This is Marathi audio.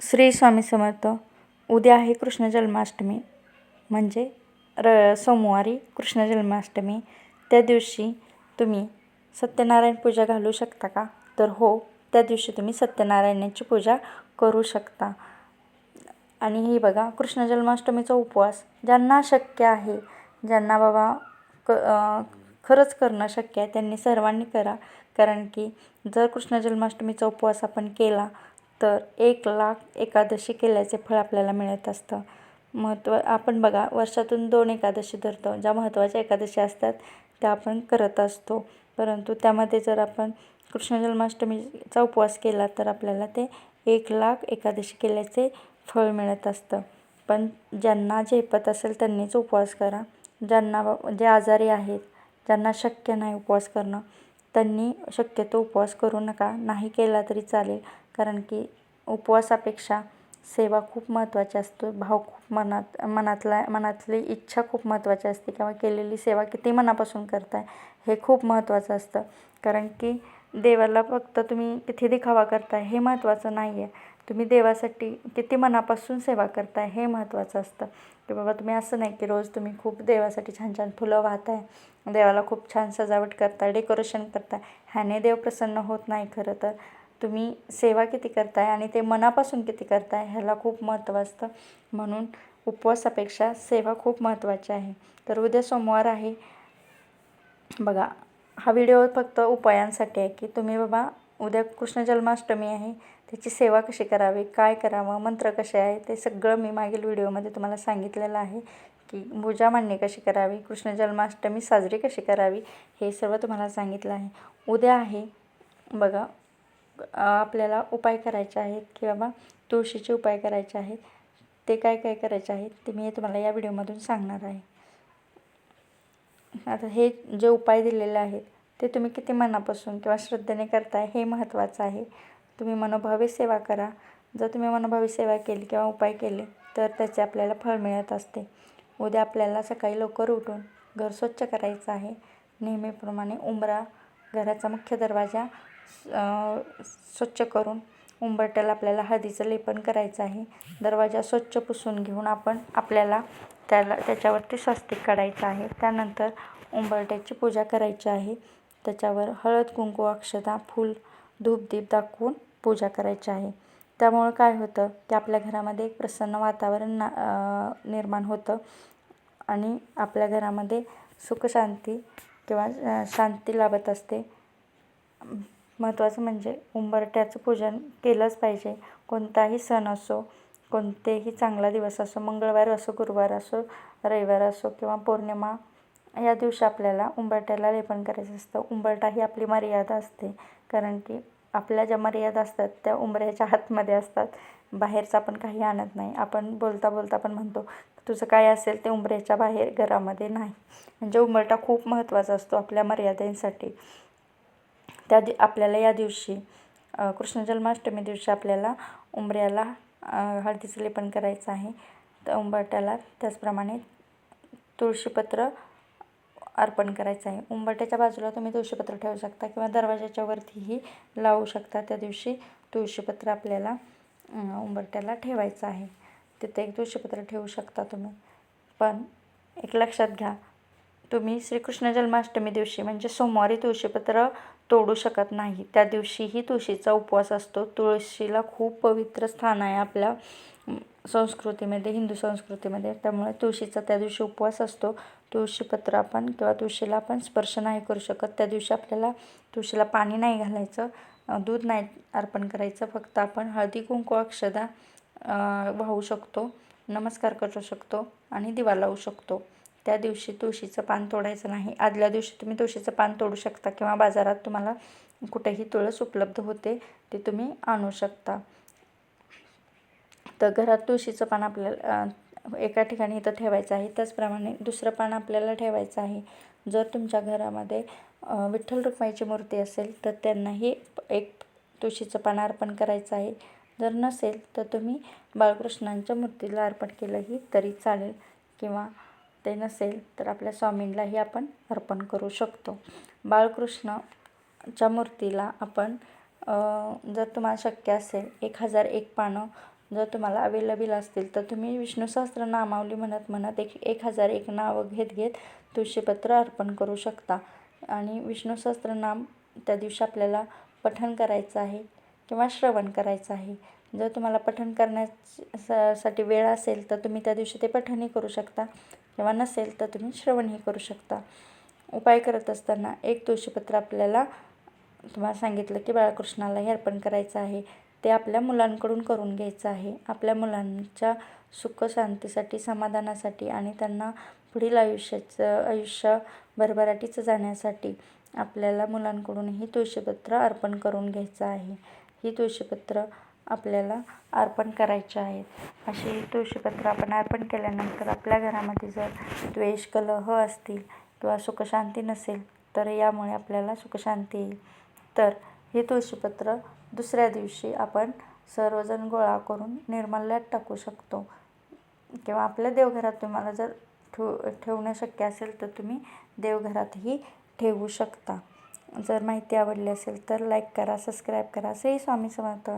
श्री स्वामी समर्थ. उद्या आहे कृष्ण जन्माष्टमी म्हणजे र सोमवारी कृष्ण जन्माष्टमी. त्या दिवशी तुम्ही सत्यनारायण पूजा घालू शकता का? तर हो त्या दिवशी तुम्ही सत्यनारायणाची पूजा करू शकता. आणि ही बघा कृष्ण जन्माष्टमीचा उपवास. ज्यांना शक्य आहे ज्यांना बाबा क खरंच करणं शक्य आहे त्यांनी सर्वांनी करा. कारण की जर कृष्ण जन्माष्टमीचा उपवास आपण केला तर एक लाख एकादशी केल्याचे फळ आपल्याला मिळत असतं. महत्त्व आपण बघा वर्षातून दोन एकादशी धरतो. ज्या महत्त्वाच्या एकादशी असतात त्या आपण करत असतो. परंतु त्यामध्ये जर आपण कृष्ण जन्माष्टमीचा उपवास केला तर आपल्याला ते एक लाख एकादशी केल्याचे फळ मिळत असतं. पण ज्यांना झेपत असेल त्यांनीच उपवास करा. ज्यांना जे आजारी आहेत ज्यांना शक्य नाही उपवास करणं त्यांनी शक्यतो उपवास करू नका. नाही केला तरी चालेल कारण की उपवासापेक्षा सेवा खूप महत्त्वाची असतो. भाव खूप मनात मनातला मनातली इच्छा खूप महत्त्वाची असते किंवा केलेली सेवा किती मनापासून करताय हे खूप महत्त्वाचं असतं. कारण की देवाला फक्त तुम्ही किती दिखावा करताय हे महत्त्वाचं नाही आहे तुम्ही देवासाठी किती मनापासून सेवा करताय हे महत्त्वाचं असतं. की बाबा तुम्ही असं नाही की रोज तुम्ही खूप देवासाठी छान छान फुलं वाहताय देवाला खूप छान सजावट करताय डेकोरेशन करताय. ह्याने देव प्रसन्न होत नाही खरं तर. तुम्ही सेवा किती करताय आणि ते मनापासून किती करताय ह्याला खूप महत्त्व असतं. म्हणून उपवासापेक्षा सेवा खूप महत्त्वाची आहे. तर उद्या सोमवार आहे. बघा हा व्हिडिओ फक्त उपायांसाठी आहे की तुम्ही बाबा उद्या कृष्ण जन्माष्टमी आहे. त्याची सेवा कशी करावी काय करावं मंत्र कसे आहे ते सगळं मी मागील व्हिडिओमध्ये तुम्हाला सांगितलेलं आहे की पूजा मांडणी कशी करावी कृष्ण जन्माष्टमी साजरी कशी करावी हे सर्व तुम्हाला सांगितलं आहे. उद्या आहे बघा आपल्याला उपाय करायचे आहेत की बाबा तुळशीचे उपाय करायचे आहेत ते काय काय करायचे आहेत ते मी तुम्हाला या व्हिडिओमधून सांगणार आहे. आता हे जे उपाय दिलेले आहेत ते तुम्ही किती मनापासून किंवा श्रद्धेने करताय हे महत्त्वाचं आहे. तुम्ही मनोभावी सेवा करा. जर तुम्ही मनोभावी सेवा केली किंवा उपाय केले तर त्याचे आपल्याला फळ मिळत असते. उद्या आपल्याला सकाळी लवकर उठून घर स्वच्छ करायचं आहे. नेहमीप्रमाणे उंबरा घराचा मुख्य दरवाजा स्वच्छ करून उंबरट्याला आपल्याला हळदीचं लेपन करायचं आहे. दरवाजा स्वच्छ पुसून घेऊन आपण आपल्याला त्याला त्याच्यावरती स्वस्तिक काढायचं आहे. त्यानंतर उंबरट्याची पूजा करायची आहे. त्याच्यावर हळद कुंकू अक्षता फूल धूपदीप दाखवून पूजा करायची आहे. त्यामुळं काय होतं की आपल्या घरामध्ये एक प्रसन्न वातावरण ना निर्माण होतं आणि आपल्या घरामध्ये सुखशांती किंवा शांती लाभत असते. महत्त्वाचं म्हणजे उंबरट्याचं पूजन केलंच पाहिजे. कोणताही सण असो कोणतेही चांगला दिवस असो मंगळवार असो गुरुवार असो रविवार असो किंवा पौर्णिमा या दिवशी आपल्याला उंबरट्याला लेपन करायचं असतं. उंबरटा ही आपली मर्यादा असते. कारण की आपल्या ज्या मर्यादा असतात त्या उंबऱ्याच्या हातमध्ये असतात. बाहेरचं आपण काही आणत नाही. आपण बोलता बोलता पण म्हणतो तुझं काय असेल ते उंबऱ्याच्या बाहेर घरामध्ये नाही. म्हणजे उंबरटा खूप महत्त्वाचा असतो आपल्या मर्यादेसाठी. त्या दि आपल्याला या दिवशी कृष्ण जन्माष्टमी दिवशी आपल्याला उंबऱ्याला हळदीचं लेपन करायचं आहे. तर उंबरट्याला त्याचप्रमाणे तुळशीपत्र अर्पण करायचं आहे. उंबरट्याच्या बाजूला तुम्ही तुळशीपत्र ठेवू शकता किंवा दरवाजाच्या वरतीही लावू शकता. त्या दिवशी तुळशीपत्र आपल्याला उंबरट्याला ठेवायचं आहे. तिथे एक तुळशीपत्र ठेवू शकता तुम्ही. पण एक लक्षात घ्या तुम्ही श्रीकृष्ण जन्माष्टमी दिवशी म्हणजे सोमवारी तुळशीपत्र तोडू शकत नाही. त्या दिवशीही तुळशीचा उपवास असतो. तुळशीला खूप पवित्र स्थान आहे आपल्या संस्कृतीमध्ये हिंदू संस्कृतीमध्ये. त्यामुळे तुळशीचा त्या दिवशी उपवास असतो. तुळशीपत्र आपण किंवा तुळशीला आपण स्पर्श नाही करू शकत. त्या दिवशी आपल्याला तुळशीला पाणी नाही घालायचं दूध नाही अर्पण करायचं. फक्त आपण हळदी कुंकू अक्षदा वाहू शकतो नमस्कार करू शकतो आणि दिवा लावू शकतो. त्या दिवशी तुळशीचं पान तोडायचं नाही. आदल्या दिवशी तुम्ही तुळशीचं पान तोडू शकता किंवा बाजारात तुम्हाला कुठेही तुळस उपलब्ध होते ते तुम्ही आणू शकता. तर घरात तुळशीचं पान आपल्याला एका ठिकाणी इथं ठेवायचं आहे. त्याचप्रमाणे दुसरं पान आपल्याला ठेवायचं आहे. जर तुमच्या घरामध्ये विठ्ठल रुक्माईची मूर्ती असेल तर त्यांनाही एक तुळशीचं पान अर्पण करायचं आहे. जर नसेल तर तुम्ही बाळकृष्णांच्या मूर्तीला अर्पण केलंही तरी चालेल किंवा ते नसेल तर आपल्या स्वामींलाही आपण अर्पण करू शकतो. बाळकृष्णच्या मूर्तीला आपण जर तुम्हाला शक्य असेल एक हजार एक पानं जर तुम्हाला अवेलेबल असतील तर तुम्ही विष्णू सहस्त्रनामावली म्हणत म्हणत एक एक हजार एक नावं घेत घेत तुळशीपत्र अर्पण करू शकता. आणि विष्णू सहस्त्रनाम त्या दिवशी आपल्याला पठण करायचं आहे किंवा श्रवण करायचं आहे. जर तुम्हाला पठण करण्यास साठी वेळ असेल तर तुम्ही त्या दिवशी ते पठणही करू शकता. किंवा नसेल तर तुम्ही श्रवणही करू शकता. उपाय करत असताना एक तुळशीपत्र आपल्याला तुम्हाला सांगितलं की बाळकृष्णालाही अर्पण करायचं आहे. ते आपल्या मुलांकडून करून घ्यायचं आहे. आपल्या मुलांच्या सुख शांतीसाठी समाधानासाठी आणि त्यांना पुढील आयुष्याचं आयुष्य भरभराटीचं जाण्यासाठी आपल्याला मुलांकडूनही तुळशीपत्र अर्पण करून घ्यायचं आहे. ही तुळशीपत्र आपल्याला अर्पण करायचे आहेत. अशी तुळशीपत्र आपण अर्पण केल्यानंतर आपल्या घरामध्ये जर द्वेष कलह असतील किंवा सुखशांती नसेल तर यामुळे आपल्याला सुखशांती येईल. तर हे तुळशीपत्र दुसऱ्या दिवशी आपण सर्वजण गोळा करून निर्मल्यात टाकू शकतो. किंवा आपल्या देवघरात तुम्हाला जर ठेव ठेवणं शक्य असेल तर तुम्ही देवघरातही ठेवू शकता. जर माहिती आवडली असेल तर लाईक करा सबस्क्राईब करा. श्री स्वामी समर्थ.